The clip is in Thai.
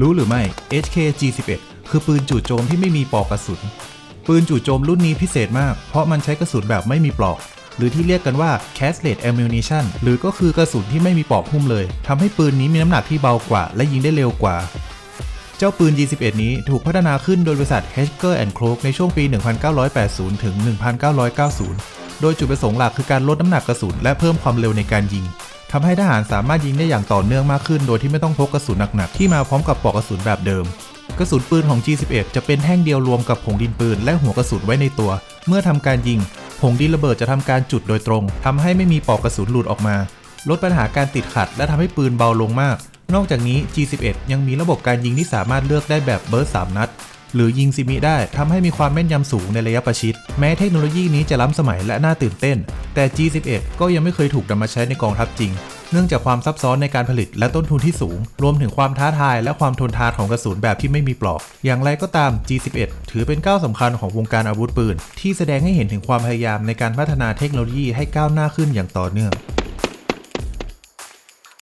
รู้หรือไม่ HK G11 คือปืนจู่โจมที่ไม่มีปลอกกระสุน ปืนจู่โจมรุ่นนี้พิเศษมาก เพราะมันใช้กระสุนแบบไม่มีปลอก หรือที่เรียกกันว่า cashless ammunition หรือก็คือกระสุนที่ไม่มีปลอกหุ้มเลย ทำให้ปืนนี้มีน้ำหนักที่เบากว่า และยิงได้เร็วกว่า เจ้าปืน G11 นี้ถูกพัฒนาขึ้นโดยบริษัท Hesker Koch ในช่วงปี 1980 ถึง 1990 โดยจุดประสงค์หลักคือการลดน้ำหนักกระสุนและเพิ่มความเร็วในการยิง ทำให้ทหารสามารถยิงได้อย่างต่อเนื่องมากขึ้น โดยที่ไม่ต้องพกกระสุนหนักๆ ที่มาพร้อมกับปลอกกระสุนแบบเดิม กระสุนปืนของ G11 จะเป็นแท่งเดียวรวมกับผงดินปืนและหัวกระสุนไว้ในตัว เมื่อทำการยิง ผงดินระเบิดจะทำการจุดโดยตรงทำให้ไม่มีปลอกกระสุนหลุดออกมา ลดปัญหาการติดขัด และทำให้ปืนเบาลงมาก นอกจากนี้ G11 ยังมีระบบการยิงที่สามารถเลือกได้แบบเบิร์ส3นัด หรือยิงซิมิได้ทำให้มีความแม่นยำสูงในระยะประชิด แม้เทคโนโลยีนี้จะล้ำสมัยและน่าตื่นเต้น แต่ G11 ก็ยังไม่เคยถูกนำมาใช้ในกองทัพจริง เนื่องจากความซับซ้อนในการผลิตและต้นทุนที่สูง รวมถึงความท้าทายและความทนทานของกระสุนแบบที่ไม่มีปลอก อย่างไรก็ตาม G11 ถือเป็นก้าวสำคัญของวงการอาวุธปืน ที่แสดงให้เห็นถึงความพยายามในการพัฒนาเทคโนโลยีให้ก้าวหน้าขึ้นอย่างต่อเนื่อง